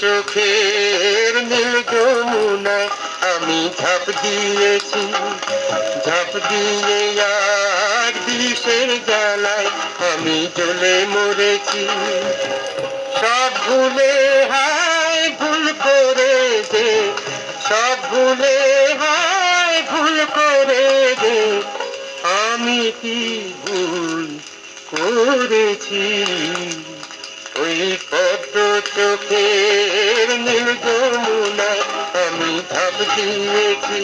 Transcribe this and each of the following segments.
চোখের নীল যমুনা, আমি ঝাঁপ দিয়েছি। ঝাঁপ দিয়ে আর বিষের জ্বালায় আমি জ্বলে মরেছি। সব ভুলে হায় ভুল করে দে সব ভুলে হায় ভুল করে দে আমি কি ভুল করেছি? পদ্ম চোখের নীল যমুনা আমি ঝাঁপ দিয়েছি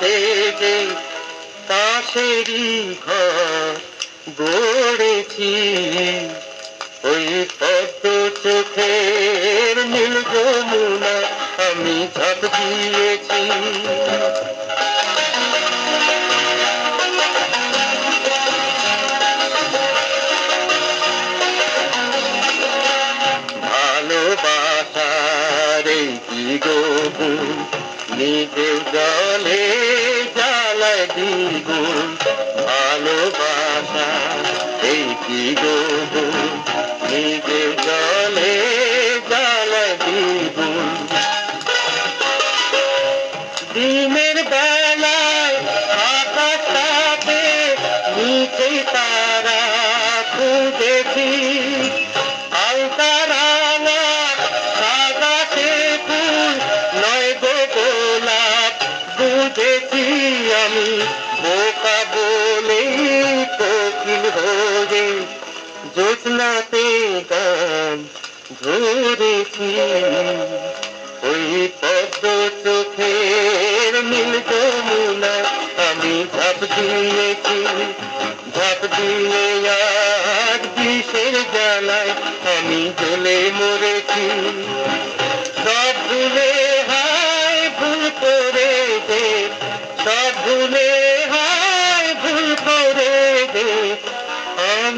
যে তাসেরই ঘর গড়েছি। ওই পদ্ম চোখের নীল যমুনা আমি ঝাঁপ দিয়েছি। ভালোবাসার এই কি গোগুন নিজে জলে জ্বালায় দ্বিগুণ ভালোবাসা। এই কি গোগুন নিজে জলে জ্বালায় দ্বিগুণ। দিনের বেলায় আকাশটাতে নিচে তারা খুঁজেছি। বুঝেছি আমি, বোকা বলে কোকিল হয়ে জোৎস্নাতে গান ধরেছি। ওই পদ্ম চোখের নীল যমুনা আমি ঝাঁপ দিয়েছি, ঝাঁপ দিয়ে আর বিষের জ্বালায় আমি জ্বলে মরেছি।